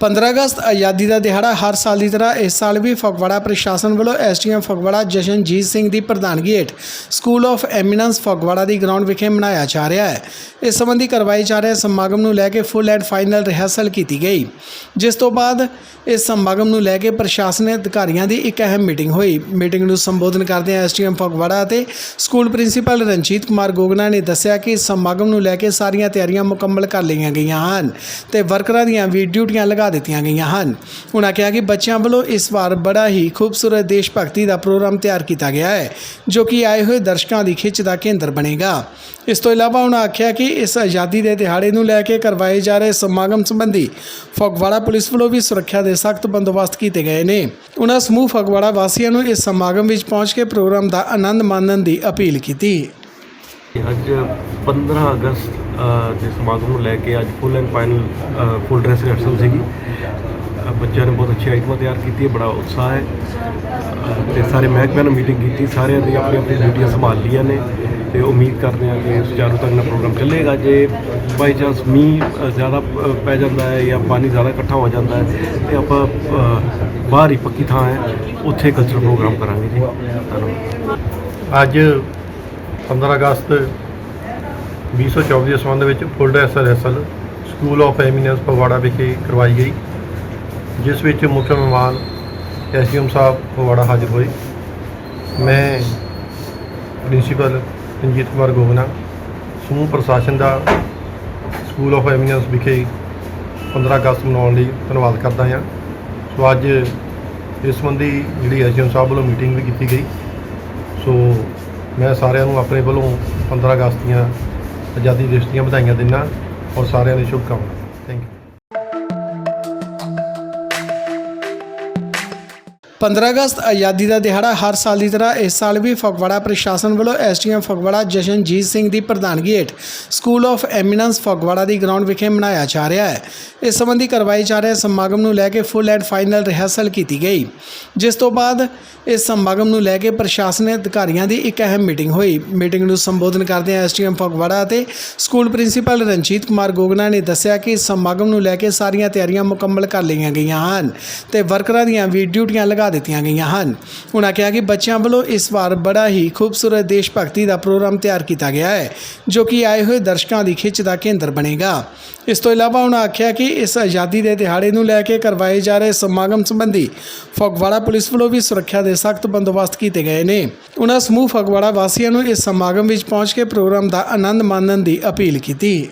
15 ਅਗਸਤ ਆਜ਼ਾਦੀ ਦਾ ਦਿਹਾੜਾ ਹਰ ਸਾਲ ਦੀ ਤਰ੍ਹਾਂ ਇਸ ਸਾਲ ਵੀ ਫਗਵਾੜਾ ਪ੍ਰਸ਼ਾਸਨ ਵੱਲੋਂ ਐਸਟੀਐਮ ਫਗਵਾੜਾ ਜਸ਼ਨਜੀਤ ਸਿੰਘ ਦੀ ਪ੍ਰਧਾਨਗੀ ਹੇਠ ਸਕੂਲ ਆਫ ਐਮੀਨੈਂਸ ਫਗਵਾੜਾ ਦੀ ਗਰਾਊਂਡ ਵਿਖੇ ਮਨਾਇਆ ਜਾ ਰਿਹਾ ਹੈ। ਇਸ ਸੰਬੰਧੀ ਕਰਵਾਈ ਜਾ ਰਹੇ ਸਮਾਗਮ ਨੂੰ ਲੈ ਕੇ ਫੁੱਲ ਐਂਡ ਫਾਈਨਲ ਰਿਹਰਸਲ ਕੀਤੀ ਗਈ। ਜਿਸ ਤੋਂ ਬਾਅਦ ਇਸ ਸਮਾਗਮ ਨੂੰ ਲੈ ਕੇ ਪ੍ਰਸ਼ਾਸਨ ਅਧਿਕਾਰੀਆਂ ਦੀ ਇੱਕ ਅਹਿਮ ਮੀਟਿੰਗ ਹੋਈ। ਮੀਟਿੰਗ ਨੂੰ ਸੰਬੋਧਨ ਕਰਦਿਆਂ ਐਸਟੀਐਮ ਫਗਵਾੜਾ ਅਤੇ ਸਕੂਲ ਪ੍ਰਿੰਸੀਪਲ ਰਣਜੀਤ ਕੁਮਾਰ ਗੋਗਨਾ ਨੇ ਦੱਸਿਆ ਕਿ ਇਸ ਸਮਾਗਮ ਨੂੰ ਲੈ ਕੇ ਸਾਰੀਆਂ ਤਿਆਰੀਆਂ ਮੁਕੰਮਲ ਕਰ ਲਈਆਂ ਗਈਆਂ ਹਨ ਤੇ ਵਰਕਰਾਂ ਦੀਆਂ ਵੀ ਡਿਊਟੀਆਂ ਲਗਾ ਦਿੱਤੀਆਂ ਗਈਆਂ ਹਨ। ਉਹਨਾਂ ਕਿਹਾ ਕਿ ਬੱਚਿਆਂ ਵੱਲੋਂ ਇਸ ਵਾਰ ਬੜਾ ਹੀ ਖੂਬਸੂਰਤ ਦੇਸ਼ ਭਗਤੀ ਦਾ ਪ੍ਰੋਗਰਾਮ ਤਿਆਰ ਕੀਤਾ ਗਿਆ ਹੈ, ਜੋ ਕਿ ਆਏ ਹੋਏ ਦਰਸ਼ਕਾਂ ਦੀ ਖਿੱਚ ਦਾ ਕੇਂਦਰ ਬਣੇਗਾ। ਇਸ ਤੋਂ ਇਲਾਵਾ ਉਹਨਾਂ ਆਖਿਆ ਕਿ ਇਸ ਆਜ਼ਾਦੀ ਦੇ ਦਿਹਾੜੇ ਨੂੰ ਲੈ ਕੇ ਕਰਵਾਏ ਜਾ ਰਹੇ ਸਮਾਗਮ ਸੰਬੰਧੀ ਫਗਵਾੜਾ ਪੁਲਿਸ ਵੱਲੋਂ ਵੀ ਸੁਰੱਖਿਆ ਦੇ ਸਖਤ ਬੰਦੋਬਸਤ ਕੀਤੇ ਗਏ ਨੇ। ਉਹਨਾਂ ਸਮੂਹ ਫਗਵਾੜਾ ਵਾਸੀਆਂ ਨੂੰ ਇਸ ਸਮਾਗਮ ਵਿੱਚ ਪਹੁੰਚ ਕੇ ਪ੍ਰੋਗਰਾਮ ਦਾ ਆਨੰਦ ਮਾਣਨ ਦੀ ਅਪੀਲ ਕੀਤੀ। ਅੱਜ 15 ਅਗਸਤ ਦੇ ਸਮਾਗਮ ਨੂੰ ਲੈ ਕੇ ਅੱਜ full and final full dress rehearsal ਸੀਗੀ। ਬੱਚਿਆਂ ਨੇ ਬਹੁਤ ਅੱਛੀ ਆਈਟਮਾਂ ਤਿਆਰ ਕੀਤੀ ਹੈ ਬੜਾ ਉਤਸ਼ਾਹ ਹੈ। ਅ, ਤੇ ਸਾਰੇ ਮਹਿਕਮਿਆਂ ਨੂੰ ਮੀਟਿੰਗ ਕੀਤੀ ਸਾਰਿਆਂ ਦੀ ਆਪਣੀ ਆਪਣੀ ਡਿਊਟੀਆਂ ਸੰਭਾਲ ਲਈਆਂ ਨੇ। ਤੇ ਉਮੀਦ ਕਰਦੇ ਹਾਂ ਕਿ ਸੁਚਾਰੂ ਢੰਗ ਨਾਲ ਪ੍ਰੋਗਰਾਮ ਚੱਲੇਗਾ। ਜੇ ਬਾਈ ਚਾਂਸ ਮੀਂਹ ਜ਼ਿਆਦਾ ਪੈ ਜਾਂਦਾ ਹੈ ਜਾਂ ਪਾਣੀ ਜ਼ਿਆਦਾ ਇਕੱਠਾ ਹੋ ਜਾਂਦਾ ਹੈ ਤੇ ਆਪਾਂ ਬਾਹਰ ਹੀ ਪੱਕੀ ਥਾਂ ਹੈ ਉੱਥੇ ਕਲਚਰ ਪ੍ਰੋਗਰਾਮ ਕਰਾਂਗੇ ਜੀ। ਧੰਨਵਾਦ। ਅੱਜ 15 ਅਗਸਤ 2024 ਦੇ ਸੰਬੰਧ ਵਿੱਚ full dress rehearsal school of eminence Phagwara ਵਿਖੇ ਕਰਵਾਈ ਗਈ, ਜਿਸ ਵਿੱਚ ਮੁੱਖ ਮਹਿਮਾਨ ਐਸਡੀਐਮ ਸਾਹਿਬ ਫਗਵਾੜਾ ਹਾਜ਼ਰ ਹੋਏ। ਮੈਂ ਪ੍ਰਿੰਸੀਪਲ ਰਣਜੀਤ ਕੁਮਾਰ ਗੋਗਨਾ, ਸਮੂਹ ਪ੍ਰਸ਼ਾਸਨ ਦਾ ਸਕੂਲ ਆਫ ਐਮੀਨੈਂਸ ਵਿਖੇ 15 ਅਗਸਤ ਮਨਾਉਣ ਲਈ ਧੰਨਵਾਦ ਕਰਦਾ ਹਾਂ। ਸੋ ਅੱਜ ਇਸ ਸੰਬੰਧੀ ਜਿਹੜੀ ਐਸਡੀਐਮ ਸਾਹਿਬ ਵੱਲੋਂ ਮੀਟਿੰਗ ਵੀ ਕੀਤੀ ਗਈ। ਸੋ ਮੈਂ ਸਾਰਿਆਂ ਨੂੰ ਆਪਣੇ ਵੱਲੋਂ 15 ਅਗਸਤ ਦੀਆਂ ਆਜ਼ਾਦੀ ਦਿਵਸ ਦੀਆਂ ਵਧਾਈਆਂ ਦਿੰਦਾ ਔਰ ਸਾਰਿਆਂ ਦੀ ਸ਼ੁਭਕਾਮਨਾਵਾਂ। 15 ਅਗਸਤ ਆਜ਼ਾਦੀ ਦਾ ਦਿਹਾੜਾ ਹਰ ਸਾਲ ਦੀ ਤਰ੍ਹਾਂ ਇਸ ਸਾਲ ਵੀ ਫਗਵਾੜਾ ਪ੍ਰਸ਼ਾਸਨ ਵੱਲੋਂ ਐਸਟੀਐਮ ਫਗਵਾੜਾ ਜਸ਼ਨਜੀਤ ਸਿੰਘ ਦੀ ਪ੍ਰਧਾਨਗੀ ਹੇਠ ਸਕੂਲ ਆਫ ਐਮੀਨੈਂਸ ਫਗਵਾੜਾ ਦੀ ਗਰਾਊਂਡ ਵਿਖੇ ਮਨਾਇਆ ਜਾ ਰਿਹਾ ਹੈ। ਇਸ ਸੰਬੰਧੀ ਕਰਵਾਈ ਜਾ ਰਹੇ ਸਮਾਗਮ ਨੂੰ ਲੈ ਕੇ ਫੁੱਲ ਐਂਡ ਫਾਈਨਲ ਰਿਹਰਸਲ ਕੀਤੀ ਗਈ। ਜਿਸ ਤੋਂ ਬਾਅਦ ਇਸ ਸਮਾਗਮ ਨੂੰ ਲੈ ਕੇ ਪ੍ਰਸ਼ਾਸਨ ਅਧਿਕਾਰੀਆਂ ਦੀ ਇੱਕ ਅਹਿਮ ਮੀਟਿੰਗ ਹੋਈ। ਮੀਟਿੰਗ ਨੂੰ ਸੰਬੋਧਨ ਕਰਦਿਆਂ ਐਸਟੀਐਮ ਫਗਵਾੜਾ ਅਤੇ ਸਕੂਲ ਪ੍ਰਿੰਸੀਪਲ ਰਣਜੀਤ ਕੁਮਾਰ ਗੋਗਨਾ ਨੇ ਦੱਸਿਆ ਕਿ ਇਸ ਸਮਾਗਮ ਨੂੰ ਲੈ ਕੇ ਸਾਰੀਆਂ ਤਿਆਰੀਆਂ ਮੁਕੰਮਲ ਕਰ ਲਈਆਂ ਗਈਆਂ ਹਨ ਤੇ ਵਰਕਰਾਂ ਦੀਆਂ ਵੀ ਡਿਊਟੀਆਂ ਲਗਾ ਦਿੱਤੀਆਂ ਗਈਆਂ ਹਨ। ਉਹਨਾਂ ਕਿਹਾ ਕਿ ਬੱਚਿਆਂ ਵੱਲੋਂ ਇਸ ਵਾਰ ਬੜਾ ਹੀ ਖੂਬਸੂਰਤ ਦੇਸ਼ ਭਗਤੀ ਦਾ ਪ੍ਰੋਗਰਾਮ ਤਿਆਰ ਕੀਤਾ ਗਿਆ ਹੈ, ਜੋ ਕਿ ਆਏ ਹੋਏ ਦਰਸ਼ਕਾਂ ਦੀ ਖਿੱਚ ਦਾ ਕੇਂਦਰ ਬਣੇਗਾ। ਇਸ ਤੋਂ ਇਲਾਵਾ ਉਹਨਾਂ ਆਖਿਆ ਕਿ ਇਸ ਆਜ਼ਾਦੀ ਦੇ ਦਿਹਾੜੇ ਨੂੰ ਲੈ ਕੇ ਕਰਵਾਏ ਜਾ ਰਹੇ ਸਮਾਗਮ ਸੰਬੰਧੀ ਫਗਵਾੜਾ ਪੁਲਿਸ ਵੱਲੋਂ ਵੀ ਸੁਰੱਖਿਆ ਦੇ ਸਖਤ ਬੰਦੋਬਸਤ ਕੀਤੇ ਗਏ ਨੇ। ਉਹਨਾਂ ਸਮੂਹ ਫਗਵਾੜਾ ਵਾਸੀਆਂ ਨੂੰ ਇਸ ਸਮਾਗਮ ਵਿੱਚ ਪਹੁੰਚ ਕੇ ਪ੍ਰੋਗਰਾਮ ਦਾ ਆਨੰਦ ਮਾਣਨ ਦੀ ਅਪੀਲ ਕੀਤੀ।